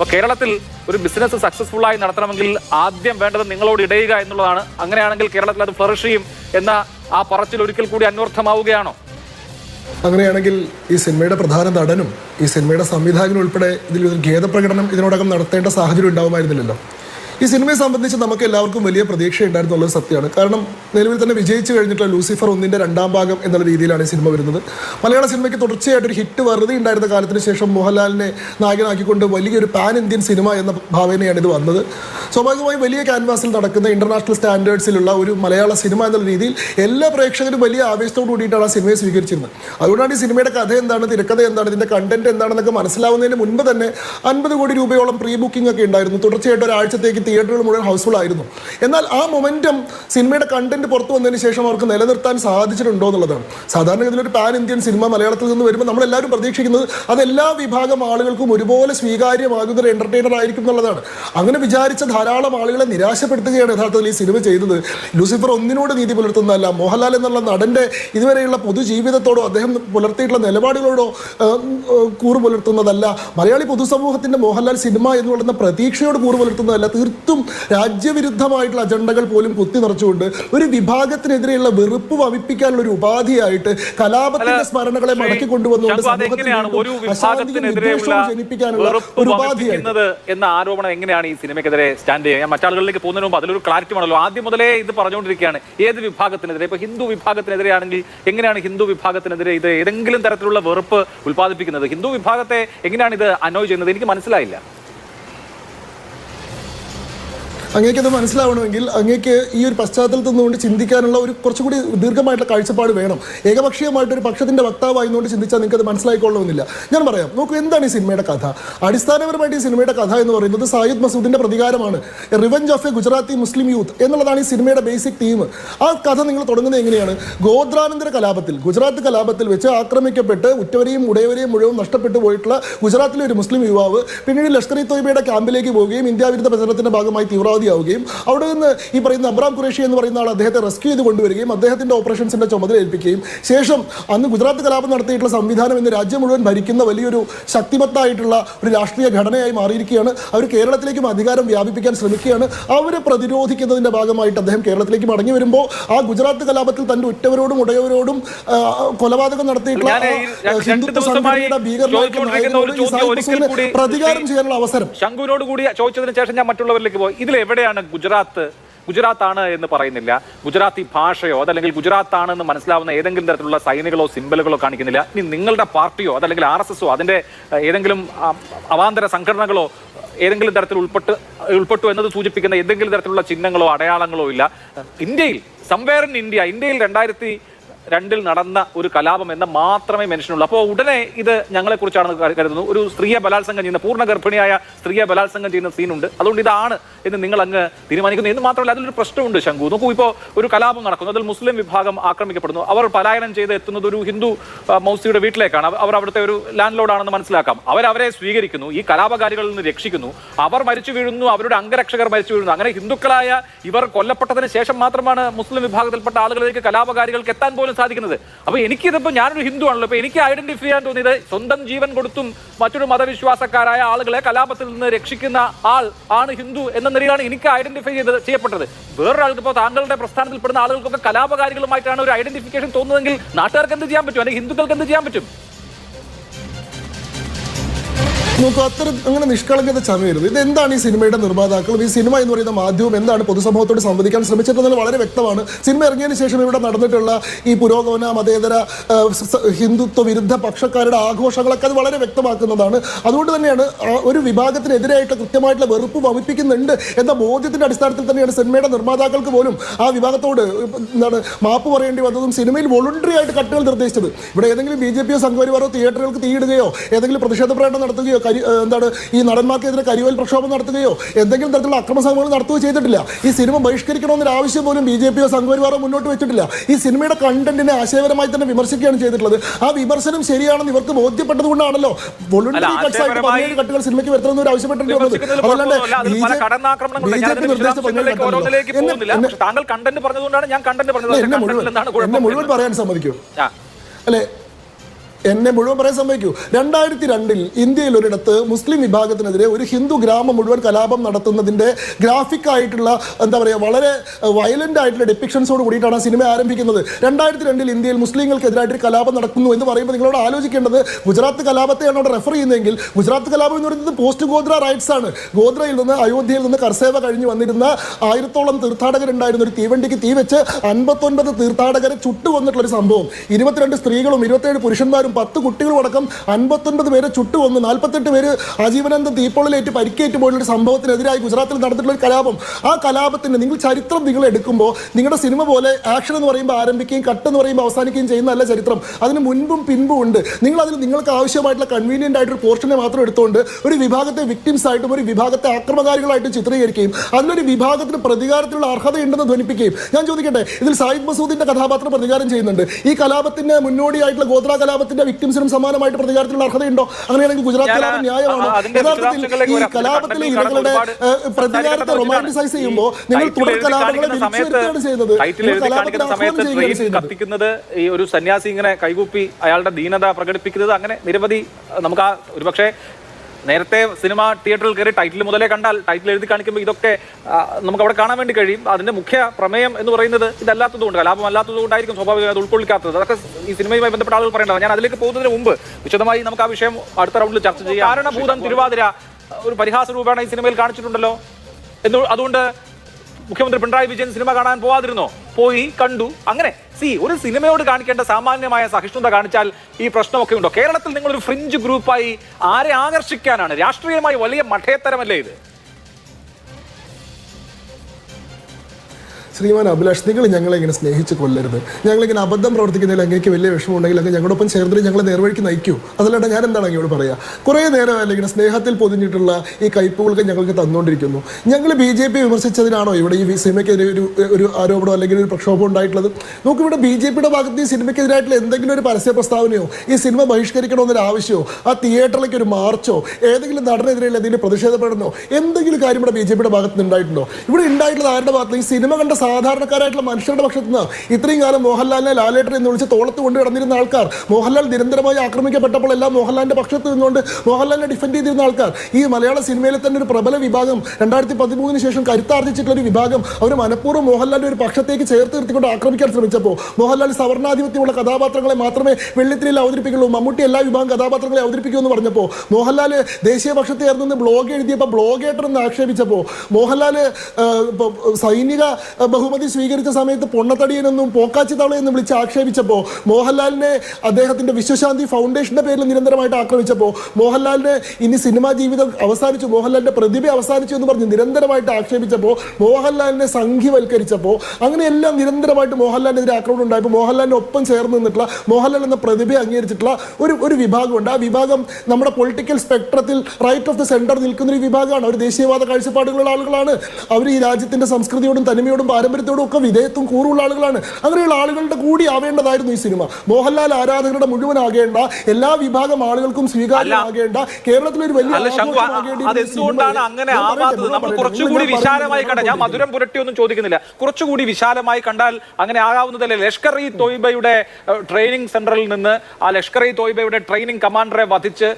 അപ്പൊ കേരളത്തിൽ ഒരു ബിസിനസ് സക്സസ്ഫുൾ ആയി നടത്തണമെങ്കിൽ ആദ്യം വേണ്ടത് നിങ്ങളോട് ഇടയുക എന്നുള്ളതാണ്. അങ്ങനെയാണെങ്കിൽ കേരളത്തിൽ അത് ഫ്ലറിഷ് ചെയ്യും എന്ന ആ പറച്ചിൽ ഒരിക്കൽ കൂടി അന്വർത്ഥമാവുകയാണോ? അങ്ങനെയാണെങ്കിൽ ഈ സിനിമയുടെ പ്രധാന നടനും ഈ സിനിമയുടെ സംവിധായകനും ഉൾപ്പെടെ ഇതിൽ ഖേദപ്രകടനം ഇതിനോടകം നടത്തേണ്ട സാഹചര്യം ഉണ്ടാവുമായിരുന്നില്ലല്ലോ. ഈ സിനിമയെ സംബന്ധിച്ച് നമുക്ക് എല്ലാവർക്കും വലിയ പ്രതീക്ഷ ഉണ്ടായിരുന്നുള്ള സത്യമാണ്. കാരണം നിലവിൽ തന്നെ വിജയിച്ചു കഴിഞ്ഞിട്ടുള്ള ലൂസിഫർ ഒന്നിന്റെ രണ്ടാം ഭാഗം എന്നുള്ള രീതിയിലാണ് ഈ സിനിമ വരുന്നത്. മലയാള സിനിമയ്ക്ക് തുടർച്ചയായിട്ടൊരു ഹിറ്റ് വെറുതെ ഉണ്ടായിരുന്ന കാലത്തിന് ശേഷം മോഹൻലാലിനെ നായകനാക്കിക്കൊണ്ട് വലിയൊരു പാൻ ഇന്ത്യൻ സിനിമ എന്ന ഭാവനയാണ് ഇത് വന്നത്. സ്വാഭാവികമായും വലിയ ക്യാൻവാസിൽ നടക്കുന്ന ഇന്റർനാഷണൽ സ്റ്റാൻഡേർഡ്സിലുള്ള ഒരു മലയാള സിനിമ എന്നുള്ള രീതിയിൽ എല്ലാ പ്രേക്ഷകരും വലിയ ആവേശത്തോട് കൂടിയിട്ടാണ് ആ സിനിമയെ സ്വീകരിച്ചിരുന്നത്. അതുകൊണ്ടാണ് ഈ സിനിമയുടെ കഥ എന്താണ് തിരക്കഥ എന്താണ് ഇതിന്റെ കണ്ടന്റ് എന്താണെന്നൊക്കെ മനസ്സിലാവുന്നതിന് മുൻപ് തന്നെ അൻപത് കോടി രൂപയോളം പ്രീ ബുക്കിംഗ് ഒക്കെ ഉണ്ടായിരുന്നു. തുടർച്ചയായിട്ട് ഒരാഴ്ചത്തേക്ക് തിയേറ്ററുകൾ മുഴുവൻ ഹൗസ്ഫുൾ ആയിരുന്നു. എന്നാൽ ആ മൊമെന്റം സിനിമയുടെ കണ്ടന്റ് പുറത്തു വന്നതിന് ശേഷം അവർക്ക് നിലനിർത്താൻ സാധിച്ചിട്ടുണ്ടോ എന്നുള്ളതാണ് സാധാരണ ഒരു പാൻ ഇന്ത്യൻ സിനിമ മലയാളത്തിൽ നിന്ന് വരുമ്പോൾ നമ്മളെല്ലാവരും പ്രതീക്ഷിക്കുന്നത് അത് എല്ലാ വിഭാഗം ആളുകൾക്കും ഒരുപോലെ സ്വീകാര്യമാകുന്ന ഒരു എന്റർടൈനർ ആയിരിക്കും എന്നുള്ളതാണ്. അങ്ങനെ വിചാരിച്ച ധാരാളം ആളുകളെ നിരാശപ്പെടുത്തുകയാണ് യഥാർത്ഥത്തിൽ ഈ സിനിമ ചെയ്തത്. ലൂസിഫർ ഒന്നിനോട് നീതി പുലർത്തുന്നതല്ല. മോഹൻലാൽ എന്നുള്ള നടന്റെ ഇതുവരെയുള്ള പൊതുജീവിതത്തോടോ അദ്ദേഹം പുലർത്തിയിട്ടുള്ള നിലപാടുകളോടോ കൂറ് പുലർത്തുന്നതല്ല മലയാളി പൊതുസമൂഹത്തിന്റെ മോഹൻലാൽ സിനിമ എന്ന് പറയുന്ന പ്രതീക്ഷയോട് കൂറ് പുലർത്തുന്നതല്ല തീർത്തും രാജ്യവിരുദ്ധമായിട്ടുള്ള അജണ്ടകൾ പോലും കുത്തി നിറച്ചുകൊണ്ട് ഒരു വിഭാഗത്തിനെതിരെയുള്ള വെറുപ്പ് വമിപ്പിക്കാനുള്ള ഒരു ഉപാധിയായിട്ട് കലാപത്തിന്റെ സ്മരണകളെ മടക്കി കൊണ്ടുവന്നുകൊണ്ട് സമൂഹത്തിൽ ഒരു വിഭാഗത്തിനെതിരെയുള്ള ജനിപ്പിക്കാനുള്ള വെറുപ്പ് ഒരു ഉപാധിയായിട്ട് എന്ന ആരോപണം എങ്ങനെയാണ് ഈ സിനിമയ്ക്കെതിരെ സ്റ്റാൻഡ് ചെയ്യുക? ഞാൻ മറ്റാളുകളിലേക്ക് പോകുന്നതിന് മുമ്പ് അതിലൊരു ക്ലാരിറ്റി വേണമല്ലോ. ആദ്യം മുതലേ ഇത് പറഞ്ഞുകൊണ്ടിരിക്കുകയാണ്. ഏത് വിഭാഗത്തിനെതിരെ? ഇപ്പൊ ഹിന്ദു വിഭാഗത്തിനെതിരെയാണെങ്കിൽ എങ്ങനെയാണ് ഹിന്ദു വിഭാഗത്തിനെതിരെ ഇത് ഏതെങ്കിലും തരത്തിലുള്ള വെറുപ്പ് ഉൽപ്പാദിപ്പിക്കുന്നത്? ഹിന്ദു വിഭാഗത്തെ എങ്ങനെയാണ് ഇത് അനോയ് ചെയ്യുന്നത്? എനിക്ക് മനസ്സിലായില്ല. അങ്ങേക്ക് അത് മനസ്സിലാവണമെങ്കിൽ അങ്ങേക്ക് ഈ ഒരു പശ്ചാത്തലത്തിൽ നിന്നുകൊണ്ട് ചിന്തിക്കാനുള്ള ഒരു കുറച്ചുകൂടി ദീർഘമായിട്ടുള്ള കാഴ്ചപ്പാട് വേണം. ഏകപക്ഷീയമായിട്ട് ഒരു പക്ഷത്തിന്റെ ചിന്തിച്ചാൽ നിങ്ങൾക്ക് അത് മനസ്സിലായിക്കൊള്ളണമെന്നില്ല. ഞാൻ പറയാം നോക്കൂ എന്താണ് ഈ സിനിമയുടെ കഥ? അടിസ്ഥാനപരമായിട്ട് ഈ സിനിമയുടെ കഥ എന്ന് പറയുന്നത് സായിദ് മസൂദിന്റെ പ്രതികാരമാണ് revenge of a Gujarati Muslim youth എന്നുള്ളതാണ് ഈ സിനിമയുടെ ബേസിക് തീം ആ കഥ നിങ്ങൾ തുടങ്ങുന്നത് എങ്ങനെയാണ്? ഗോത്രാനന്തര കലാപത്തിൽ ഗുജറാത്ത് കലാപത്തിൽ വെച്ച് ആക്രമിക്കപ്പെട്ട് ഉറ്റവരെയും ഉടയവരെയും മുഴുവൻ നഷ്ടപ്പെട്ടു പോയിട്ടുള്ള ഗുജറാത്തിലെ ഒരു മുസ്ലിം യുവാവ് പിന്നീട് ലഷ്കർ ഇ തോയ്ബയുടെ ക്യാമ്പിലേക്ക് പോവുകയും ഇന്ത്യാ വിരുദ്ധ പ്രചരണത്തിന്റെ ഭാഗമായി തീവ്രവാദിയാവുകയും അവിടെ നിന്ന് ഈ പറയുന്ന അബ്രാം ഖുറേഷി എന്ന് പറയുന്ന ആൾ അദ്ദേഹത്തെ റെസ്ക്യൂ ചെയ്ത് കൊണ്ടുവരികയും അദ്ദേഹത്തിന്റെ ഓപ്പറേഷൻസിന്റെ ചുമതല ഏൽപ്പിക്കുകയും ശേഷം അന്ന് ഗുജറാത്ത് കലാപം നടത്തിയിട്ടുള്ള സംവിധാനം ഇന്ന് രാജ്യം മുഴുവൻ ഭരിക്കുന്ന വലിയൊരു ശക്തിമത്തായിട്ടുള്ള ഒരു രാഷ്ട്രീയ ഘടനയായി മാറിയിരിക്കുകയാണ്. അവർ കേരളത്തിലേക്കും അധികാരം വ്യാപിപ്പിക്കാൻ ശ്രമിക്കുകയാണ്. അവരെ പ്രതിരോധിക്കുന്നതിന്റെ ഭാഗമായിട്ട് അദ്ദേഹം കേരളത്തിലേക്ക് മടങ്ങി വരുമ്പോൾ ആ ഗുജറാത്ത് കലാപത്തിൽ തന്റെ ഉറ്റവരോടും ഉടയവരോടും കൊലപാതകം നടത്തിയിട്ടുള്ള ഹിന്ദുത്വ സംഘടനയുടെ ഭീകരമായിട്ടുള്ള പ്രതികാരം ചെയ്യാനുള്ള അവസരം. ശംഖുവിനോട് കൂടി ചോദിച്ചതിന് ശേഷം ഞാൻ മറ്റുള്ളവരിലേക്ക് പോയി. ഇതിൽ എവിടെയാണ് ഗുജറാത്ത്? ഗുജറാത്താണ് എന്ന് പറയുന്നില്ല. ഗുജറാത്തി ഭാഷയോ അതല്ലെങ്കിൽ ഗുജറാത്ത് ആണെന്ന് മനസ്സിലാവുന്ന ഏതെങ്കിലും തരത്തിലുള്ള സൈനികളോ സിമ്പലുകളോ കാണിക്കുന്നില്ല. ഇനി നിങ്ങളുടെ പാർട്ടിയോ അതല്ലെങ്കിൽ ആർ എസ് എസോ അതിന്റെ ഏതെങ്കിലും അവാന്തര സംഘടനകളോ ഏതെങ്കിലും തരത്തിൽ ഉൾപ്പെട്ട് ഉൾപ്പെട്ടു എന്നത് സൂചിപ്പിക്കുന്ന ഏതെങ്കിലും തരത്തിലുള്ള ചിഹ്നങ്ങളോ അടയാളങ്ങളോ ഇല്ല. ഇന്ത്യയിൽ സംവേർ ഇൻ ഇന്ത്യ ഇന്ത്യയിൽ രണ്ടായിരത്തി രണ്ടിൽ നടന്ന ഒരു കലാപം എന്ന് മാത്രമേ മെൻഷനുള്ളൂ അപ്പോൾ ഉടനെ ഇത് ഞങ്ങളെ കുറിച്ചാണ് കരു- കരുതുന്നു. ഒരു സ്ത്രീയെ ബലാത്സംഗം ചെയ്യുന്ന പൂർണ ഗർഭിണിയായ സ്ത്രീയെ ബലാത്സംഗം ചെയ്യുന്ന സീനുണ്ട്. അതുകൊണ്ട് ഇതാണ് എന്ന് നിങ്ങൾ അങ്ങ് തീരുമാനിക്കുന്നു എന്ന് മാത്രമല്ല അതിലൊരു പ്രശ്നമുണ്ട് ശംഖു. നോക്കൂ ഇപ്പോൾ ഒരു കലാപം നടക്കുന്നു. അതിൽ മുസ്ലിം വിഭാഗം ആക്രമിക്കപ്പെടുന്നു. അവർ പലായനം ചെയ്ത് എത്തുന്നത് ഒരു ഹിന്ദു മൗസിയുടെ വീട്ടിലേക്കാണ്. അവർ അവിടുത്തെ ഒരു ലാൻഡ് ലോഡാണെന്ന് മനസ്സിലാക്കാം. അവർ അവരെ സ്വീകരിക്കുന്നു. ഈ കലാപകാരികളിൽ നിന്ന് രക്ഷിക്കുന്നു. അവർ മരിച്ചു വീഴുന്നു അവരുടെ അംഗരക്ഷകർ മരിച്ചു വീഴുന്നു. അങ്ങനെ ഹിന്ദുക്കളായ ഇവർ കൊല്ലപ്പെട്ടതിന് ശേഷം മാത്രമാണ് മുസ്ലിം വിഭാഗത്തിൽപ്പെട്ട ആളുകളിലേക്ക് കലാപകാരികൾക്ക് എത്താൻ പോലും സാധിക്കുന്നത്. അപ്പൊ എനിക്കിതിപ്പോ ഞാനൊരു ഹിന്ദു ആണല്ലോ അപ്പൊ എനിക്ക് ഐഡന്റിഫൈ ചെയ്യാൻ തോന്നിയത് സ്വന്തം ജീവൻ കൊടുത്തും മറ്റൊരു മതവിശ്വാസക്കാരായ ആളുകളെ കലാപത്തിൽ നിന്ന് രക്ഷിക്കുന്ന ആൾ ആണ് ഹിന്ദു എന്ന നിലയിലാണ് എനിക്ക് ഐഡന്റിഫൈ ചെയ്ത് ചെയ്യപ്പെട്ടത്. വേറൊരാൾക്ക് ഇപ്പോൾ താങ്കളുടെ പ്രസ്ഥാനത്തിൽ പെടുന്ന ആളുകൾക്കൊക്കെ കലാപകാരികളുമായിട്ടാണ് ഒരു ഐഡന്റിഫിക്കേഷൻ തോന്നുന്നതെങ്കിൽ നാട്ടുകാർക്ക് എന്ത് ചെയ്യാൻ പറ്റും? അല്ലെങ്കിൽ ഹിന്ദുക്കൾക്ക് എന്ത് ചെയ്യാൻ പറ്റും? നോക്കൂ അത്ര അങ്ങനെ നിഷ്കളങ്കത ചമയരുത്. ഇത് എന്താണ് ഈ സിനിമയുടെ നിർമ്മാതാക്കളും ഈ സിനിമ എന്ന് പറയുന്ന മാധ്യമം എന്താണ് പൊതുസമൂഹത്തോട് സംവദിക്കാൻ ശ്രമിച്ചിട്ടുള്ളത് വളരെ വ്യക്തമാണ്. സിനിമ ഇറങ്ങിയതിന് ശേഷം ഇവിടെ നടന്നിട്ടുള്ള ഈ പുരോഗമന മതേതര ഹിന്ദുത്വ വിരുദ്ധ പക്ഷക്കാരുടെ ആഘോഷങ്ങളൊക്കെ അത് വളരെ വ്യക്തമാക്കുന്നതാണ്. അതുകൊണ്ട് തന്നെയാണ് ഒരു വിഭാഗത്തിനെതിരായിട്ട് കൃത്യമായിട്ടുള്ള വെറുപ്പ് വമിപ്പിക്കുന്നുണ്ട് എന്ന ബോധ്യത്തിന്റെ അടിസ്ഥാനത്തിൽ തന്നെയാണ് സിനിമയുടെ നിർമ്മാതാക്കൾക്ക് പോലും ആ വിഭാഗത്തോട് എന്താണ് മാപ്പ് പറയേണ്ടി വന്നതും സിനിമയിൽ വോളണ്ടറി ആയിട്ട് കട്ടുകൾ നിർദ്ദേശിച്ചത്. ഇവിടെ ഏതെങ്കിലും ബി ജെ പിയോ സംഘപരിവാറോ തിയേറ്ററുകൾക്ക് തീയിടുകയോ ഏതെങ്കിലും പ്രതിഷേധ പ്രകടനം നടത്തുകയോ കരി എന്താണ് ഈ നടന്മാർക്കെതിരെ കരിവൽ പ്രക്ഷോഭം നടത്തുകയോ എന്തെങ്കിലും തരത്തിലുള്ള അക്രമ സംഭവങ്ങൾ നടത്തുകയോ ചെയ്തിട്ടില്ല. ഈ സിനിമ ബഹിഷ്കരിക്കണമെന്നൊരു ആവശ്യം പോലും ബി ജെ പിയോ സംഘപരിവാറോ മുന്നോട്ട് വെച്ചിട്ടില്ല. ഈ സിനിമയുടെ കണ്ടന്റിനെ ആശയപരമായി തന്നെ വിമർശിക്കുകയാണ് ചെയ്തിട്ടുള്ളത്. ആ വിമർശനം ശരിയാണെന്ന് ഇവർക്ക് ബോധ്യപ്പെട്ടത് കൊണ്ടാണല്ലോ വോളണ്ടറി അല്ല, കട്ട്സ് ആയിട്ട് പതിനേഴ് കട്ടുകൾ സിനിമയ്ക്ക് വരുത്തണമെന്ന് ഒരു ആവശ്യപ്പെട്ടിട്ട് താങ്കൾ കണ്ടന്റ് പറഞ്ഞതുകൊണ്ടാണ് ഞാൻ കണ്ടന്റ് പറഞ്ഞത്. എന്നെ മുഴുവൻ പറയാൻ സമ്മതിക്കൂ. അല്ലെ? എന്നെ മുഴുവൻ പറയാൻ സമ്മതിക്കൂ. രണ്ടായിരത്തി രണ്ടിൽ ഇന്ത്യയിൽ ഒരിടത്ത് മുസ്ലിം വിഭാഗത്തിനെതിരെ ഒരു ഹിന്ദു ഗ്രാമം മുഴുവൻ കലാപം നടത്തുന്നതിന്റെ ഗ്രാഫിക് ആയിട്ടുള്ള എന്താ പറയുക വളരെ വയലന്റ് ആയിട്ടുള്ള ഡെപ്പിക്ഷൻസോട് കൂടിയിട്ടാണ് ആ സിനിമ ആരംഭിക്കുന്നത്. രണ്ടായിരത്തി രണ്ടിൽ ഇന്ത്യയിൽ മുസ്ലിങ്ങൾക്കെതിരായിട്ടൊരു കലാപം നടക്കുന്നു എന്ന് പറയുമ്പോൾ നിങ്ങളോട് ആലോചിക്കേണ്ടത് ഗുജറാത്ത് കലാപത്തെയാണ് അവിടെ റെഫർ ചെയ്യുന്നതെങ്കിൽ ഗുജറാത്ത് കലാപം എന്ന് പറയുന്നത് പോസ്റ്റ് ഗോദ്ര റൈറ്റ്സ് ആണ്. ഗോദ്രയിൽ നിന്ന് അയോധ്യയിൽ നിന്ന് കർസേവ കഴിഞ്ഞ് വന്നിരുന്ന ആയിരത്തോളം തീർത്ഥാടകരുണ്ടായിരുന്ന ഒരു തീവണ്ടിക്ക് തീ വെച്ച് അൻപത്തൊൻപത് തീർത്ഥാടകരെ ചുട്ടുകൊന്നിട്ടുള്ള ഒരു സംഭവം. ഇരുപത്തിരണ്ട് സ്ത്രീകളും ഇരുപത്തേഴ് പുരുഷന്മാരും പത്ത് കുട്ടികളും അടക്കം അൻപത്തൊൻപത് പേരെ ചുട്ടുകൊന്ന് നാൽപ്പത്തെട്ട് പേര് ആജീവനാന്തം തീപ്പൊള്ളിലേറ്റ് പരിക്കേറ്റ് ഒരു സംഭവത്തിനെതിരായി ഗുജറാത്തിൽ നടന്നിട്ടുള്ള ഒരു കലാപം. ആ കലാപത്തിന് നിങ്ങൾ ചരിത്രം നിങ്ങൾ എടുക്കുമ്പോൾ നിങ്ങളുടെ സിനിമ പോലെ ആക്ഷൻ എന്ന് പറയുമ്പോൾ ആരംഭിക്കുകയും കട്ട് എന്ന് പറയുമ്പോൾ അവസാനിക്കുകയും ചെയ്യുന്നതല്ല ചരിത്രം. അതിന് മുൻപും പിൻപും ഉണ്ട്. നിങ്ങൾ അതിൽ നിങ്ങൾക്ക് ആവശ്യമായിട്ടുള്ള കൺവീനിയന്റ് ആയിട്ടൊരു പോർഷനെ മാത്രം എടുത്തുകൊണ്ട് ഒരു വിഭാഗത്തെ വിക്ടിംസ് ആയിട്ടും ഒരു വിഭാഗത്തെ ആക്രമകാരികളായിട്ടും ചിത്രീകരിക്കുകയും അതിലൊരു വിഭാഗത്തിന് പ്രതികാരത്തിലുള്ള അർഹതയുണ്ടെന്ന് ധ്വനിപ്പിക്കുകയും. ഞാൻ ചോദിക്കട്ടെ ഇതിൽ സായിദ് മസൂദിന്റെ കഥാപാത്രം പ്രതികാരം ചെയ്യുന്നുണ്ട്. ഈ കലാപത്തിന് മുന്നോടിയായിട്ടുള്ള ഗോത്ര കലാപത്തിന്റെ വിക്ടിംസിനും സമാനമായിട്ട് പ്രതികാരത്തിനുള്ള അർഹതയുണ്ടോ? അങ്ങനെയാണെങ്കിൽ ഗുജറാത്ത് കലാപം ന്യായമാണോ. യഥാർത്ഥത്തിൽ ഈ കലാപത്തിലെ ഇരകളുടെ പ്രതികാരത്തെ റൊമാന്റിസൈസ് ചെയ്യുമ്പോൾ നിങ്ങൾ തുടർ കലാപങ്ങളെ കാണിക്കുന്ന ചെയ്യുന്നത്. ടൈറ്റിൽ എഴുതി കലാപത്തെ കാണിക്കുന്ന ആഹ്വാനം ചെയ്യുകയാണ് ട്രെയിൻ ചെയ്യുന്നത്. കത്തിക്കുന്നത് ഈ ഒരു സന്യാസി ഇങ്ങനെ കൈകൂപ്പി അയാളുടെ ദീനത പ്രകടിപ്പിക്കുന്നത് അങ്ങനെ നിരവധി നമുക്ക് ആ ഒരുപക്ഷെ നേരത്തെ സിനിമ തിയേറ്ററിൽ കയറി ടൈറ്റിൽ മുതലേ കണ്ടാൽ ടൈറ്റിൽ എഴുതി കാണിക്കുമ്പോൾ ഇതൊക്കെ നമുക്ക് അവിടെ കാണാൻ വേണ്ടി കഴിയും. അതിന്റെ മുഖ്യ പ്രമേയം എന്ന് പറയുന്നത് ഇതല്ലാത്തതുകൊണ്ട് കലാപം അല്ലാത്തതുകൊണ്ടായിരിക്കും സ്വാഭാവികമായി അത് ഉൾക്കൊള്ളിക്കാത്തത്. അതൊക്കെ ഈ സിനിമയുമായി ബന്ധപ്പെട്ട ആളുകൾ പറയേണ്ടത് ഞാൻ അതിലേക്ക് പോകുന്നതിന് മുമ്പ് വിശദമായി നമുക്ക് ആ വിഷയം അടുത്ത റൗണ്ടിൽ ചർച്ച ചെയ്യാം. കാരണഭൂതം തിരുവാതിര ഒരു പരിഹാസ രൂപേണ ഈ സിനിമയിൽ കാണിച്ചിട്ടുണ്ടല്ലോ. എന്ന് അതുകൊണ്ട് മുഖ്യമന്ത്രി പിണറായി വിജയൻ സിനിമ കാണാൻ പോവാതിരുന്നോ? പോയി കണ്ടു. അങ്ങനെ സി ഒരു സിനിമയോട് കാണിക്കേണ്ട സാമാന്യമായ സഹിഷ്ണുത കാണിച്ചാൽ ഈ പ്രശ്നമൊക്കെ ഉണ്ടോ? കേരളത്തിൽ നിങ്ങളൊരു ഫ്രിഞ്ച് ഗ്രൂപ്പായി ആരെ ആകർഷിക്കാനാണ്? രാഷ്ട്രീയമായി വലിയ മഠേത്തരമല്ലേ ഇത്? ശ്രീമാൻ അഭിലാഷ് നിങ്ങൾ ഞങ്ങളെ ഇങ്ങനെ സ്നേഹിച്ച് കൊല്ലരുത്. ഞങ്ങളിങ്ങനെ അബദ്ധം പ്രവർത്തിക്കുന്നതിൽ അങ്ങേക്ക് വലിയ വിഷമമുണ്ടെങ്കിൽ അങ്ങ് ഒപ്പം ചേർന്നിട്ട് ഞങ്ങളെ നേർവഴിക്ക് നയിക്കൂ. അതല്ലാണ്ട് ഞാൻ എന്താണ് അങ്ങോട് പറയുക കുറേ നേരമല്ല ഇങ്ങനെ സ്നേഹത്തിൽ പൊതിഞ്ഞിട്ടുള്ള ഈ കയ്പുകൾക്ക് ഞങ്ങൾക്ക് തന്നുകൊണ്ടിരിക്കുന്നു. ഞങ്ങൾ ബി ജെ പി വിമർശിച്ചതിനാണോ ഇവിടെ ഈ സിനിമയ്ക്കെതിരെ ഒരു ഒരു ആരോപണം അല്ലെങ്കിൽ ഒരു പ്രക്ഷോഭം ഉണ്ടായിട്ടുള്ളത്? നമുക്ക് ഇവിടെ ബി ജെ പിയുടെ ഭാഗത്ത് ഈ സിനിമയ്ക്കെതിരായിട്ടുള്ള എന്തെങ്കിലും ഒരു പരസ്യ പ്രസ്താവനയോ ഈ സിനിമ ബഹിഷ്കരിക്കണമെന്നൊരു ആവശ്യമോ ആ തിയേറ്ററിലേക്ക് ഒരു മാർച്ചോ ഏതെങ്കിലും നടനെതിരെയുള്ള എന്തെങ്കിലും പ്രതിഷേധപ്പെടണോ എന്തെങ്കിലും കാര്യം ഇവിടെ ബി ജെ പിയുടെ ഭാഗത്ത് ഉണ്ടായിട്ടുണ്ടോ? ഇവിടെ ഉണ്ടായിട്ടുള്ളത് ആരുടെ ഭാഗത്ത്? ഈ സിനിമ കണ്ട സാധാരണക്കാരായിട്ടുള്ള മനുഷ്യരുടെ പക്ഷത്ത് നിന്ന് ഇത്രയും കാലം മോഹൻലാലിനെ ലാലേട്ടൻ എന്ന് വിളിച്ച് തോളത്ത് കൊണ്ട് കിടന്നിരുന്ന ആൾക്കാർ മോഹൻലാൽ നിരന്തരമായി ആക്രമിക്കപ്പെട്ടപ്പോൾ എല്ലാം മോഹൻലാലിന്റെ പക്ഷത്ത് നിന്നുകൊണ്ട് മോഹൻലാലിനെ ഡിഫെൻഡ് ചെയ്തിരുന്ന ആൾക്കാർ. ഈ മലയാള സിനിമയിലെ തന്നെ ഒരു പ്രബല വിഭാഗം രണ്ടായിരത്തി പതിമൂന്നിന് ശേഷം കരുത്താർജിച്ചിട്ടുള്ള ഒരു വിഭാഗം അവർ മനഃപൂർവം മോഹൻലാലിന്റെ ഒരു പക്ഷത്തേക്ക് ചേർത്ത് നിർത്തിക്കൊണ്ട് ആക്രമിക്കാൻ ശ്രമിച്ചപ്പോൾ മോഹൻലാൽ സവർണാധിപത്യമുള്ള കഥാപാത്രങ്ങളെ മാത്രമേ വെള്ളിത്തിരിയിൽ അവതരിപ്പിക്കുള്ളൂ മമ്മൂട്ടി എല്ലാ വിഭാഗം കഥാപാത്രങ്ങളെ അവതരിപ്പിക്കൂ എന്ന് പറഞ്ഞപ്പോൾ മോഹൻലാൽ ദേശീയ പക്ഷത്തെ ബ്ലോഗ് എഴുതിയപ്പോൾ ബ്ലോഗേറ്റർ എന്ന് ആക്ഷേപിച്ചപ്പോൾ മോഹൻലാൽ സൈനിക ബഹുമതി സ്വീകരിച്ച സമയത്ത് പൊണ്ണത്തടിയനെന്നും പോക്കാച്ചി തവളയെന്നും വിളിച്ച് ആക്ഷേപിച്ചപ്പോൾ മോഹൻലാലിനെ അദ്ദേഹത്തിന്റെ വിശ്വശാന്തി ഫൗണ്ടേഷന്റെ പേരിൽ നിരന്തരമായിട്ട് ആക്രമിച്ചപ്പോൾ മോഹൻലാലിനെ ഇനി സിനിമാ ജീവിതം അവസാനിച്ചു മോഹൻലാലിന്റെ പ്രതിഭ അവസാനിച്ചു എന്ന് പറഞ്ഞ് നിരന്തരമായിട്ട് ആക്ഷേപിച്ചപ്പോൾ മോഹൻലാലിനെ സംഘിവൽക്കരിച്ചപ്പോൾ അങ്ങനെയെല്ലാം നിരന്തരമായിട്ട് മോഹൻലാലിനെതിരെ ആക്രമണം ഉണ്ടായപ്പോൾ മോഹൻലാലിന്റെ ഒപ്പം ചേർന്ന് നിന്നിട്ടുള്ള മോഹൻലാൽ എന്ന പ്രതിഭയെ അംഗീകരിച്ചിട്ടുള്ള ഒരു ഒരു വിഭാഗമുണ്ട്. ആ വിഭാഗം നമ്മുടെ പൊളിറ്റിക്കൽ സ്പെക്ട്രത്തിൽ റൈറ്റ് ഓഫ് ദ സെന്റർ നിൽക്കുന്ന ഒരു വിഭാഗമാണ്. അവർ ദേശീയവാദ കാഴ്ചപ്പാടുകളുള്ള ആളുകളാണ്. അവർ ഈ രാജ്യത്തിന്റെ സംസ്കൃതിയോടും തനിമയോടും പാരമ്പര്യത്തോടും ഒക്കെ വിധേയത്വം കൂറുള്ള ആളുകളാണ്. അങ്ങനെയുള്ള ആളുകളുടെ കൂടി ആവേണ്ടതായിരുന്നു ഈ സിനിമ. മോഹൻലാൽ ആരാധകരുടെ മുഴുവൻ ആകേണ്ട എല്ലാ വിഭാഗം ആളുകൾക്കും സ്വീകാര്യമാകേണ്ട കേരളത്തിലെ ഒരു വലിയ അങ്ങനെ ആവാത്തത്? നമ്മൾ കുറച്ചുകൂടി വിശാലമായി കണ്ട ഞാൻ മധുരം പുരട്ടിയൊന്നും ചോദിക്കുന്നില്ല. കുറച്ചുകൂടി വിശാലമായി കണ്ടാൽ അങ്ങനെ ആകാവുന്നതല്ലേ? ലഷ്കർ ഇ തോയ്ബയുടെ ട്രെയിനിങ് സെന്ററിൽ നിന്ന് ആ ലഷ്കർ ഇ തോയ്ബയുടെ ട്രെയിനിങ് കമാൻഡറെ വധിച്ച്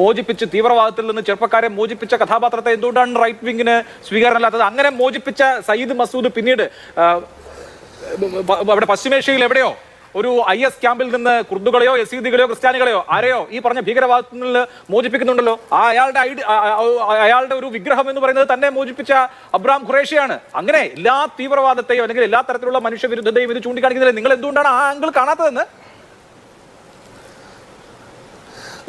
മോചിപ്പിച്ച് തീവ്രവാദത്തിൽ നിന്ന് ചെറുപ്പക്കാരെ മോചിപ്പിച്ച കഥാപാത്രത്തെ എന്തുകൊണ്ടാണ് റൈറ്റ് വിങ്ങിന് സ്വീകാരമല്ലാത്തത് അങ്ങനെ മോചിപ്പിച്ച സയ്യിദ് മസൂദ് പിന്നീട് അവിടെ പശ്ചിമേഷ്യയിൽ എവിടെയോ? ഒരു ഐ എസ് ക്യാമ്പിൽ നിന്ന് കുർദുകളെയോ യസീദികളെയോ ക്രിസ്ത്യാനികളെയോ ആരെയോ ഈ പറഞ്ഞ ഭീകരവാദത്തിൽ നിന്ന് മോചിപ്പിക്കുന്നുണ്ടല്ലോ. ആ അയാളുടെ അയാളുടെ ഒരു വിഗ്രഹം എന്ന് പറയുന്നത് തന്നെ മോചിപ്പിച്ച അബ്രാം ഖുറേഷിയാണ്. അങ്ങനെ എല്ലാ തീവ്രവാദത്തെയോ അല്ലെങ്കിൽ എല്ലാ തരത്തിലുള്ള മനുഷ്യവിരുദ്ധതയും ഇത് ചൂണ്ടിക്കാണിക്കുന്നില്ല നിങ്ങൾ എന്തുകൊണ്ടാണ് ആ ആംഗിൾ കാണാത്തതെന്ന്?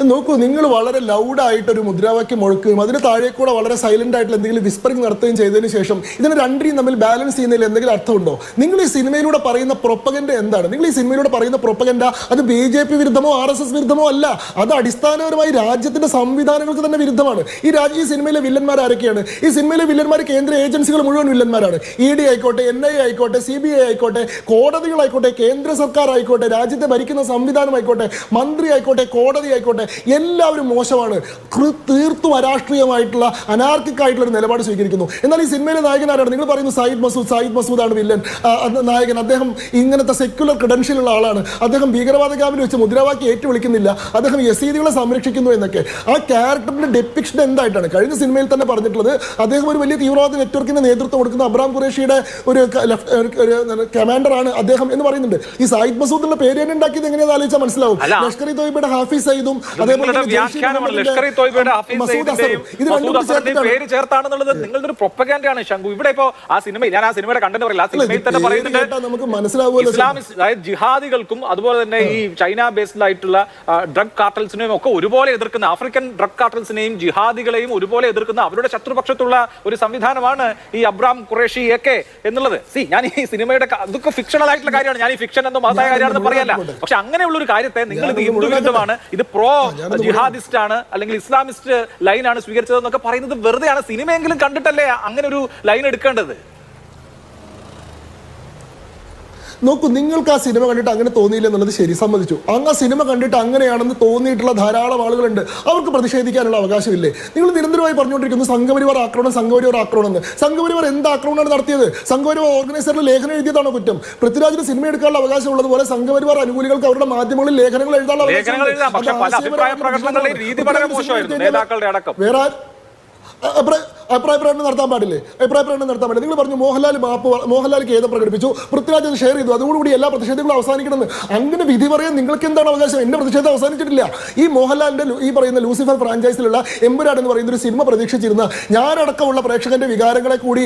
നോക്കൂ നിങ്ങൾ വളരെ ലൗഡായിട്ട് ഒരു മുദ്രാവാക്യം മുഴക്കുകയും അതിന് താഴെ കൂടെ വളരെ സൈലന്റ് ആയിട്ടുള്ള എന്തെങ്കിലും വിസ്പറിംഗ് നടത്തുകയും ചെയ്തതിന് ശേഷം ഇതിന് രണ്ടിനെയും തമ്മിൽ ബാലൻസ് ചെയ്യുന്നതിൽ എന്തെങ്കിലും അർത്ഥമുണ്ടോ? നിങ്ങൾ ഈ സിനിമയിലൂടെ പറയുന്ന പ്രൊപ്പഗൻഡ എന്താണ്? നിങ്ങൾ ഈ സിനിമയിലൂടെ പറയുന്ന പ്രൊപ്പഗൻഡ അത് ബി ജെ പി വിരുദ്ധമോ ആർ എസ് എസ് വിരുദ്ധമോ അല്ല. അത് അടിസ്ഥാനപരമായി രാജ്യത്തിന്റെ സംവിധാനങ്ങൾക്ക് തന്നെ വിരുദ്ധമാണ്. ഈ രാജ്യ ഈ സിനിമയിലെ വില്ലന്മാർ ആരൊക്കെയാണ്? ഈ സിനിമയിലെ വില്ലന്മാർ കേന്ദ്ര ഏജൻസികൾ മുഴുവൻ വില്ലന്മാരാണ്. ഇ ഡി ആയിക്കോട്ടെ എൻ ഐ ആയിക്കോട്ടെ സി ബി ഐ ആയിക്കോട്ടെ കോടതികളായിക്കോട്ടെ കേന്ദ്ര സർക്കാർ ആയിക്കോട്ടെ രാജ്യത്തെ ഭരിക്കുന്ന സംവിധാനം ആയിക്കോട്ടെ മന്ത്രി ആയിക്കോട്ടെ കോടതി ആയിക്കോട്ടെ എല്ലാവരും മോശമാണ്. തീർത്തും അരാഷ്ട്രീയമായിട്ടുള്ള അനാർക്കിക് ആയിട്ടുള്ള ഒരു നിലപാട് സ്വീകരിക്കുന്നു. എന്നാൽ ഈ സിനിമയിലെ നായകൻ ആരാണ്? നിങ്ങൾ പറയുന്നു സായിദ് മസൂദ്. സായിദ് മസൂദ് ആണ് വില്ലൻ. നായകൻ. അദ്ദേഹം ഇങ്ങനത്തെ സെക്യുലർ ക്രെഡൻഷ്യൽ ഉള്ള ആളാണ്. അദ്ദേഹം ഭീകരവാദ ക്യാമ്പിൽ വെച്ച് മുദ്രാവാക്യം ഏറ്റുവിളിക്കുന്നില്ല. അദ്ദേഹം യസീദികളെ സംരക്ഷിക്കുന്നു എന്നൊക്കെ. ആ ക്യാരക്ടറിന്റെ ഡെപ്പിക്ഷൻ എന്തായിട്ടാണ്? കഴിഞ്ഞ സിനിമയിൽ തന്നെ പറഞ്ഞിട്ടുള്ളത് അദ്ദേഹം ഒരു വലിയ തീവ്രവാദ നെറ്റ്വർക്കിന്റെ നേതൃത്വം കൊടുക്കുന്ന അബ്രാം ഖുറേഷിയുടെ ഒരു കമാൻഡർ കമാൻഡറാണ് അദ്ദേഹം എന്ന് പറയുന്നുണ്ട്. ഈ സായിദ് മസൂദിന്റെ പേര് തന്നെ ഉണ്ടാക്കിയത് എങ്ങനെയാണെന്ന് ആലോചിച്ചാൽ മനസ്സിലാവും. ലഷ്കർ ഇ തോയിബയുടെ ഹാഫിസ് സയ്യിദും നിങ്ങളുടെ വ്യാഖ്യാനമാണ് മുഹമ്മദിന്റെ ലഷ്കർ ഇ തോയ്ബയുടെ ഹാഫിസ് സയ്യിദിന്റെയും ഇത് രണ്ടും മസൂദ് കൂടി അസറിന്റെയും പേര് ചേർത്താണെന്നുള്ളത് നിങ്ങളുടെ ഒരു ശംഖു ഇവിടെ ഇപ്പോ ആ ഞാൻ ആ സിനിമയുടെ കണ്ടന്റ് പറയില്ല. ആ സിനിമയിൽ തന്നെ പറയുന്നുണ്ട് അതായത് ജിഹാദികൾക്കും അതുപോലെ തന്നെ ഈ ചൈന ബേസ്ഡ് ആയിട്ടുള്ള ഡ്രഗ് കാർട്ടൽസിനെയും ഒക്കെ ഒരുപോലെ എതിർക്കുന്ന ആഫ്രിക്കൻ ഡ്രഗ് കാർട്ടൽസിനെയും ജിഹാദികളെയും ഒരുപോലെ എതിർക്കുന്ന അവരുടെ ശത്രുപക്ഷത്തുള്ള ഒരു സംവിധാനമാണ് ഈ അബ്രാം ഖുറേഷി ഒക്കെ എന്നുള്ളത്. സി ഞാൻ ഈ സിനിമയുടെ ഇതൊക്കെ അതൊക്കെ ഫിക്ഷണൽ ആയിട്ടുള്ള കാര്യമാണ്. ഞാൻ ഈ ഫിക്ഷൻ എന്തോ മഹത്തായ കാര്യമാണെന്ന് പറയല്ല. പക്ഷെ അങ്ങനെയുള്ള ഒരു കാര്യത്തെ നിങ്ങൾ ഇത് ഹിന്ദു വിരുദ്ധമാണ് ഇത് പ്രോ ജിഹാദിസ്റ്റ് ആണ് അല്ലെങ്കിൽ ഇസ്ലാമിസ്റ്റ് ലൈനാണ് സ്വീകരിച്ചതെന്നൊക്കെ പറയുന്നത് വെറുതെയാണ്. സിനിമയെങ്കിലും കണ്ടിട്ടല്ലേ അങ്ങനെ ഒരു ലൈൻ എടുക്കേണ്ടത്? നോക്കൂ നിങ്ങൾക്ക് ആ സിനിമ കണ്ടിട്ട് അങ്ങനെ തോന്നിയില്ല എന്നുള്ളത് ശരി സമ്മതിച്ചു. അങ്ങ് ആ സിനിമ കണ്ടിട്ട് അങ്ങനെയാണെന്ന് തോന്നിയിട്ടുള്ള ധാരാളം ആളുകളുണ്ട്. അവർക്ക് പ്രതിഷേധിക്കാനുള്ള അവകാശമില്ലേ? നിങ്ങൾ നിരന്തരമായി പറഞ്ഞുകൊണ്ടിരിക്കുന്നു സംഘപരിവാർ ആക്രമണം സംഘപരിവാർ ആക്രമണം എന്ന്. സംഘപരിവാർ എന്ത് ആക്രമണമാണ് നടത്തിയത്? സംഘപരിവാർ ഓർഗനൈസറിൽ ലേഖനം എഴുതിയതാണോ കുറ്റം? പൃഥ്വിരാജിന് സിനിമ എടുക്കാനുള്ള അവകാശം ഉള്ളതുപോലെ സംഘപരിവാർ അനുകൂലികൾക്ക് അവരുടെ മാധ്യമങ്ങളിൽ ലേഖനങ്ങൾ എഴുതാനുള്ള അവകാശം വേറെ അഭിപ്രായ പ്രകടനം നടത്താൻ പാടില്ലേ? അഭിപ്രായ പ്രകടനം നടത്താൻ പാടില്ല? നിങ്ങൾ പറഞ്ഞു മോഹൻലാൽ മാപ്പ് മോഹൻലാൽ ഖേദം പ്രകടിപ്പിച്ചു. പൃഥ്വിരാജ് ഷെയർ ചെയ്തു. അതോടുകൂടി എല്ലാ പ്രതിഷേധങ്ങളും അവസാനിക്കണമെന്ന്. അങ്ങനെ വിധി പറയാൻ നിങ്ങൾക്ക് എന്താണ് അവകാശം? എന്റെ പ്രതിഷേധം അവസാനിച്ചിട്ടില്ല. ഈ മോഹൻലാലിന്റെ ഈ പറയുന്ന ലൂസിഫർ ഫ്രാഞ്ചൈസിലുള്ള എമ്പുരാട് എന്ന് പറയുന്ന ഒരു സിനിമ പ്രതീക്ഷിച്ചിരുന്ന ഞാനടക്കമുള്ള പ്രേക്ഷകന്റെ വികാരങ്ങളെ കൂടി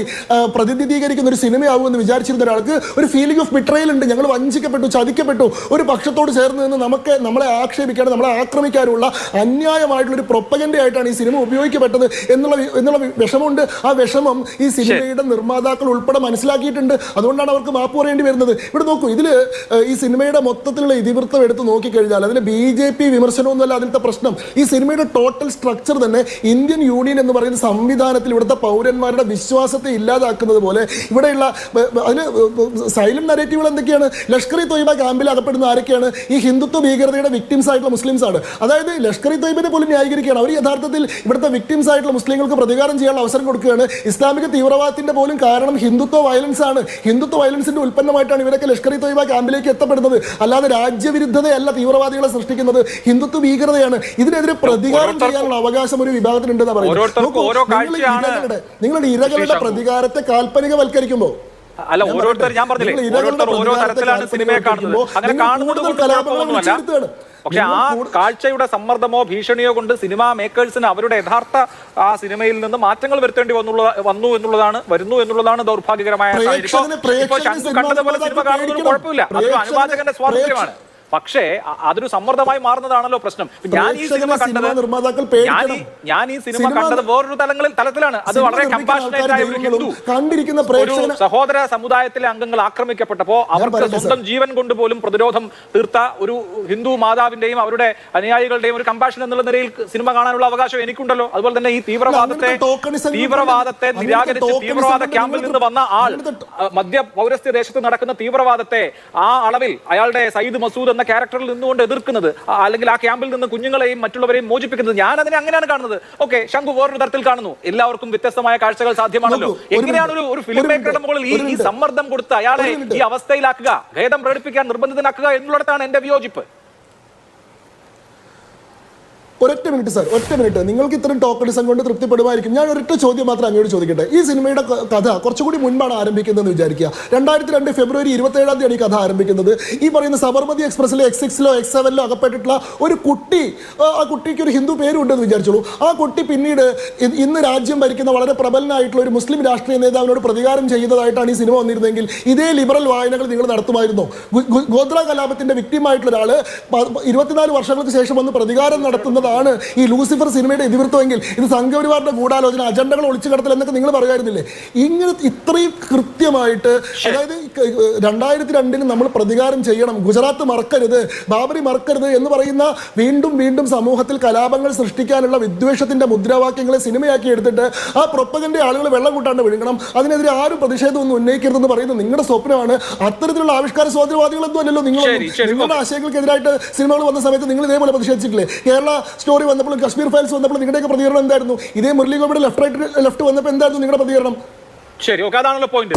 പ്രതിനിധീകരിക്കുന്ന ഒരു സിനിമയാകുമെന്ന് വിചാരിച്ചിരുന്ന ഒരാൾക്ക് ഒരു ഫീലിംഗ് ഓഫ് ബിട്രയൽ ഉണ്ട്. ഞങ്ങൾ വഞ്ചിക്കപ്പെട്ടു ചതിക്കപ്പെട്ടു ഒരു പക്ഷത്തോട് ചേർന്ന് നിന്ന് നമുക്ക് നമ്മളെ ആക്ഷേപിക്കാനും നമ്മളെ ആക്രമിക്കാനുള്ള അന്യായമായിട്ടുള്ള ഒരു പ്രൊപ്പഗൻഡ ആയിട്ടാണ് ഈ സിനിമ ഉപയോഗിക്കപ്പെട്ടത് എന്നുള്ള എന്നുള്ള വിഷമമുണ്ട്. ആ വിഷമം ഈ സിനിമയുടെ നിർമ്മാതാക്കൾ ഉൾപ്പെടെ മനസ്സിലാക്കിയിട്ടുണ്ട്. അതുകൊണ്ടാണ് അവർക്ക് മാപ്പ് പറയേണ്ടി വരുന്നത്. ഇവിടെ നോക്കൂ ഇതിൽ ഈ സിനിമയുടെ മൊത്തത്തിലുള്ള ഇതിവൃത്തം എടുത്ത് നോക്കിക്കഴിഞ്ഞാൽ അതിന് ബി ജെ പി വിമർശനമൊന്നുമല്ല അതിലത്തെ പ്രശ്നം. ഈ സിനിമയുടെ ടോട്ടൽ സ്ട്രക്ചർ തന്നെ ഇന്ത്യൻ യൂണിയൻ എന്ന് പറയുന്ന സംവിധാനത്തിൽ ഇവിടുത്തെ പൗരന്മാരുടെ വിശ്വാസത്തെ ഇല്ലാതാക്കുന്നത് പോലെ ഇവിടെയുള്ള അതിൽ അതിന് സൈലന്റ് നരേറ്റീവുകൾ എന്തൊക്കെയാണ്? ലഷ്കർ ഇ തൊയ്ബ ക്യാമ്പിൽ അകപ്പെടുന്ന ആരൊക്കെയാണ്? ഈ ഹിന്ദുത്വ ഭീകരതയുടെ വിക്ടിംസ് ആയിട്ടുള്ള മുസ്ലിംസ് ആണ്. അതായത് ലഷ്കർ ഇ തൊയ്ബിനെ പോലും ന്യായീകരിക്കുകയാണ്. അവർ യഥാർത്ഥത്തിൽ ഇവിടുത്തെ വിക്ടിംസ് ആയിട്ടുള്ള മുസ്ലിങ്ങൾക്ക് പ്രതികാരം ചെയ്യാനുള്ള അവസരം കൊടുക്കുകയാണ്. ഇസ്ലാമിക തീവ്രവാദത്തിന്റെ പോലും കാരണം ഹിന്ദുത്വ വയലൻസ് ആണ്. ഹിന്ദുത്വ വയലൻസിന്റെ ഉൽപ്പന്നമായിട്ടാണ് ഇവരൊക്കെ ലഷ്കർ ഇ തൊയ്ബ ക്യാമ്പിലേക്ക് എത്തപ്പെടുന്നത്. അല്ലാതെ രാജ്യവിരുദ്ധതയല്ല തീവ്രവാദികളെ സൃഷ്ടിക്കുന്നത്. ഹിന്ദുത്വ ഭീകരതയാണ്. ഇതിനെതിരെ പ്രതികാരം ചെയ്യാനുള്ള അവകാശം ഒരു വിഭാഗത്തിനുണ്ടെന്ന് പറയുന്നത്. നിങ്ങളുടെ ഇരകളുടെ. പ്രതികാരത്തെ കാൽപ്പനികവൽക്കരിക്കുമ്പോൾ അല്ല ഓരോരുത്തർ ഞാൻ പറഞ്ഞില്ലേ ഓരോരുത്തർ ഓരോ തരത്തിലാണ് സിനിമയെ കാണുന്നത്. അങ്ങനെ കലാപങ്ങളൊന്നും കാണുന്നത് പക്ഷെ ആ കാഴ്ചയുടെ സമ്മർദ്ദമോ ഭീഷണിയോ കൊണ്ട് സിനിമാ മേക്കേഴ്സിന് അവരുടെ യഥാർത്ഥ ആ സിനിമയിൽ നിന്ന് മാറ്റങ്ങൾ വരുത്തേണ്ടി വന്നുള്ള വന്നു എന്നുള്ളതാണ് വരുന്നു എന്നുള്ളതാണ് ദൗർഭാഗ്യകരമായ കണ്ടതുപോലെ സിനിമ പേടിക്കണം. കുഴപ്പമില്ല. അതൊരു പ്രേക്ഷകന് അനുവാചകന്റെ സ്വാതന്ത്ര്യമാണ്. പക്ഷേ അതൊരു സമ്മർദ്ദമായി മാറുന്നതാണല്ലോ പ്രശ്നം. ഞാൻ ഈ സിനിമ കണ്ടത് ഞാൻ ഈ- ഞാൻ ഈ സിനിമ കണ്ടത് വേറൊരു തലങ്ങളിൽ തലത്തിലാണ്. അത് വളരെ നിർമ്മിക്കുന്ന കമ്പാഷനേറ്റ് ആയ ഒരു ഹിന്ദു. കണ്ടിരിക്കുന്ന ഒരു സഹോദര സമുദായത്തിലെ അംഗങ്ങൾ ആക്രമിക്കപ്പെട്ടപ്പോ അവർക്ക് സ്വന്തം ജീവൻ കൊണ്ടുപോലും പ്രതിരോധം തീർത്ത ഒരു ഹിന്ദു മാതാവിന്റെയും അവരുടെ അനുയായികളുടെയും ഒരു കമ്പാഷൻ എന്നുള്ള നിലയിൽ സിനിമ കാണാനുള്ള അവകാശം എനിക്കുണ്ടല്ലോ. അതുപോലെ തന്നെ ഈ തീവ്രവാദത്തെ തീവ്രവാദത്തെ നിരാകരിച്ച് തീവ്രവാദ ക്യാമ്പിൽ നിന്ന് വന്ന ആൾ മധ്യ പൗരസ്ത്യ ദേശത്ത് നടക്കുന്ന തീവ്രവാദത്തെ ആ അളവിൽ അയാളുടെ സയ്യിദ് മസൂദ് എന്ന ക്യാരക്ടറിൽ നിന്നുകൊണ്ട് എതിർക്കുന്നത് അല്ലെങ്കിൽ ആ ക്യാമ്പിൽ നിന്ന് കുഞ്ഞുങ്ങളെയും മറ്റുള്ളവരെയും മോചിപ്പിക്കുന്നത് ഞാൻ അതിനെ അങ്ങനെയാണ് കാണുന്നത്. ഓക്കെ ശംഖു വേറൊരു തരത്തിൽ കാണുന്നു. എല്ലാവർക്കും വ്യത്യസ്തമായ കാഴ്ചകൾ സാധ്യമാണല്ലോ. എങ്ങനെയാണ് ഒരു ഒരു ഫിലിം മേക്കറുടെ മുകളിൽ ഈ സമ്മർദ്ദം കൊടുത്ത് അയാളെ ഈ അവസ്ഥയിലാക്കുക ഭേദം പ്രകടിപ്പിക്കാൻ നിർബന്ധിതനാക്കുക എന്നുള്ളിടത്താണ് എന്റെ വിയോജിപ്പ്. ഒരൊറ്റ മിനിറ്റ് സാർ ഒറ്റ മിനിറ്റ്. നിങ്ങൾക്ക് ഇത്തരം ടോക്കണിസം കൊണ്ട് തൃപ്തിപ്പെടുമായിരിക്കും. ഞാൻ ഒരൊറ്റ ചോദ്യം മാത്രം അങ്ങോട്ട് ചോദിക്കട്ടെ. ഈ സിനിമയുടെ കഥ കുറച്ചുകൂടി മുൻപാണ് ആരംഭിക്കുന്നതെന്ന് വിചാരിക്കുക. രണ്ടായിരത്തി രണ്ട് ഫെബ്രുവരി ഇരുപത്തേഴാം തീയതി ഈ കഥ ആരംഭിക്കുന്നത്. ഈ പറയുന്ന സബർമതി എക്സ്പ്രസിലെ എക്സ് സിക്സിലോ എക്സ് സെവനിലോ അകപ്പെട്ടിട്ടുള്ള ഒരു കുട്ടി ആ കുട്ടിക്ക് ഒരു ഹിന്ദു പേരുണ്ടെന്ന് വിചാരിച്ചോളൂ. ആ കുട്ടി പിന്നീട് ഇന്ന് രാജ്യം ഭരിക്കുന്ന വളരെ പ്രബലനായിട്ടുള്ള ഒരു മുസ്ലിം രാഷ്ട്രീയ നേതാവിനോട് പ്രതികാരം ചെയ്യുന്നതായിട്ടാണ് ഈ സിനിമ വന്നിരുന്നെങ്കിൽ ഇതേ ലിബറൽ വായനകൾ നിങ്ങൾ നടത്തുമായിരുന്നോ? ഗോത്ര കലാപത്തിന്റെ വിക്ടിമായിട്ടുള്ള ഒരാൾ ഇരുപത്തിനാല് വർഷങ്ങൾക്ക് ശേഷം വന്ന് പ്രതികാരം നടത്തുന്നതാണ് ഈ ലൂസിഫർ സിനിമയുടെ ഇതിവൃത്തമെങ്കിൽ. ഇത് സംഘപരിവാറിന്റെ ഗൂഢാലോചന അജണ്ടകൾ ഒളിച്ചു കടത്തൽ എന്നൊക്കെ നിങ്ങൾ പറയുമായിരുന്നില്ലേ? ഇങ്ങനെ ഇത്രയും കൃത്യമായിട്ട് അതായത് രണ്ടായിരത്തി രണ്ടിന് നമ്മൾ പ്രതികാരം ചെയ്യണം. ഗുജറാത്ത് മറക്കരുത് ബാബറി മറക്കരുത് എന്ന് പറയുന്ന വീണ്ടും വീണ്ടും സമൂഹത്തിൽ കലാപങ്ങൾ സൃഷ്ടിക്കാനുള്ള വിദ്വേഷത്തിന്റെ മുദ്രാവാക്യങ്ങളെ സിനിമയാക്കി എടുത്തിട്ട് ആ പ്രൊപ്പകന്റെ ആളുകൾ വെള്ളം കൂട്ടാണ്ട് വിഴുങ്ങണം. അതിനെതിരെ ആരും പ്രതിഷേധമൊന്നും ഉന്നയിക്കരുതെന്ന് പറയുന്നത് നിങ്ങളുടെ സ്വപ്നമാണ്. അത്തരത്തിലുള്ള ആവിഷ്കാര സ്വാതന്ത്ര്യവാദികളൊന്നും അല്ലല്ലോ നിങ്ങൾ നിങ്ങളുടെ ആശയങ്ങൾക്കെതിരായിട്ട് സിനിമകൾ വന്ന സമയത്ത് നിങ്ങൾ ഇതേപോലെ പ്രതിഷേധിച്ചിട്ടില്ലേ? കേരള സ്റ്റോറി വന്നപ്പോൾ കശ്മീർ ഫയൽസ് വന്നപ്പോൾ നിങ്ങളുടെയൊക്കെ പ്രതികരണം എന്തായിരുന്നു? ഇതേ മുരളി ഗോപിയുടെ ലെഫ്റ്റ് റൈറ്റ് ലെഫ്റ്റ് വന്നപ്പോൾ എന്തായിരുന്നു നിങ്ങളുടെ പ്രതികരണം? ശരി ഓക്കെ അതാണല്ലോ പോയിന്റ്